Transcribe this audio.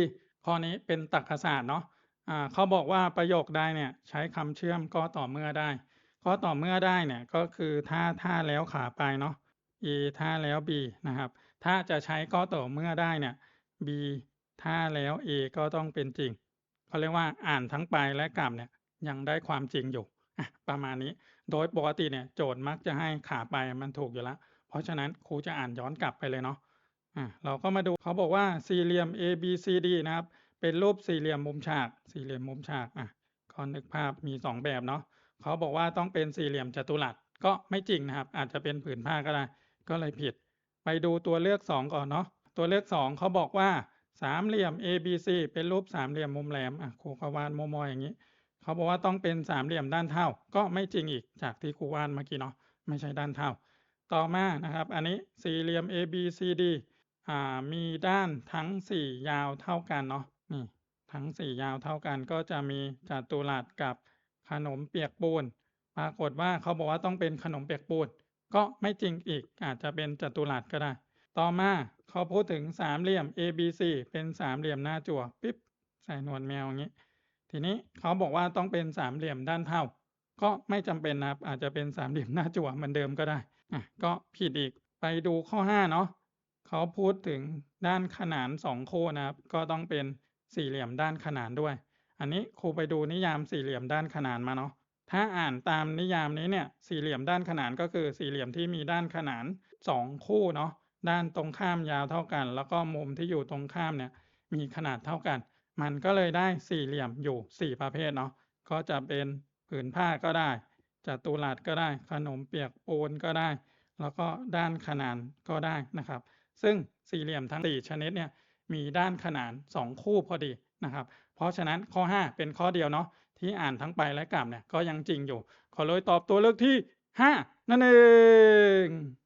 14 ข้อนี้เป็นตรรกศาสตร์เนาะอ่าเขาบอกว่าประโยคใดเนี่ยใช้คำเชื่อมก็ต่อเมื่อได้ ก็ต่อเมื่อได้เนี่ยก็คือถ้าถ้าแล้วขาไปเนาะ A ถ้าแล้ว B นะครับ ถ้าจะใช้ก็ต่อเมื่อได้เนี่ย B ถ้าแล้ว A ก็ต้องเป็นจริงเขาเรียกว่าอ่านทั้งไปและกลับเนี่ยยังได้ความจริงอยู่ประมาณนี้ โดยปกติเนี่ยโจทย์มักจะให้ขาไปมันถูกอยู่แล้ว เพราะฉะนั้นครูจะอ่านย้อนกลับไปเลยเนาะ อะเราก็มาดูเขาบอกว่าสี่เหลี่ยม A B C D นะครับ เป็นรูปสี่เหลี่ยมมุมฉาก สี่เหลี่ยมมุมฉากอะก็นึกภาพมีสองแบบเนาะเขาบอกว่าต้องเป็นสี่เหลี่ยมจัตุรัสก็ไม่จริงนะครับ อาจจะเป็นผืนผ้าก็ได้ ก็เลยผิด ไปดูตัวเลือกสองก่อนเนาะตัวเลือกสองเขาบอกว่าสามเหลี่ยม A B C เป็นรูปสามเหลี่ยมมุมแหลมอะครูกวาดมอๆอย่างนี้เขาบอกว่าต้องเป็นสามเหลี่ยมด้านเท่า ก็ไม่จริงอีกจากที่ครูวาดเมื่อกี้เนาะไม่ใช่ด้านเท่า ต่อมานะครับ อันนี้สี่เหลี่ยม A B C D อ่ามีด้านทั้งสี่ยาวเท่ากันเนาะนี่ทั้งสี่ยาวเท่ากันก็จะมีจัตุรัสกับขนมเปียกปูน ปรากฏว่าเขาบอกว่าต้องเป็นขนมเปียกปูน ก็ไม่จริงอีกอาจจะเป็นจัตุรัสก็ได้ ต่อมาเขาพูดถึงสามเหลี่ยม A B C เป็นสามเหลี่ยมหน้าจั่วปิ๊บใส่หนวดแมวอย่างนี้ ทีนี้เขาบอกว่าต้องเป็นสามเหลี่ยมด้านเท่า ก็ไม่จำเป็นนะครับอาจจะเป็นสามเหลี่ยมหน้าจั่วเหมือนเดิมก็ได้อะก็ผิดอีกไปดูข้อ5เนาะ เขาพูดถึงด้านขนานสองคู่นะครับ ก็ต้องเป็นสี่เหลี่ยมด้านขนานด้วย อันนี้ครูไปดูนิยามสี่เหลี่ยมด้านขนานมาเนาะถ้าอ่านตามนิยามนี้เนี่ยสี่เหลี่ยมด้านขนานก็คือสี่เหลี่ยมที่มีด้านขนานสองคู่เนาะด้านตรงข้ามยาวเท่ากัน แล้วก็มุมที่อยู่ตรงข้ามเนี่ยมีขนาดเท่ากัน มันก็เลยได้สี่เหลี่ยมอยู่สี่ประเภทเนาะก็จะเป็นผืนผ้าก็ได้จัตุรัสก็ได้ ขนมเปียกปูนก็ได้ แล้วก็ด้านขนานก็ได้นะครับ ซึ่งสี่เหลี่ยมทั้งสี่ชนิดเนี่ยมีด้านขนานสองคู่พอดีนะครับ เพราะฉะนั้นข้อ 5 เป็นข้อเดียวเนาะที่อ่านทั้งไปและกลับเนี่ยก็ยังจริงอยู่ ขอเลยตอบตัวเลือกที่ 5 นั่นเอง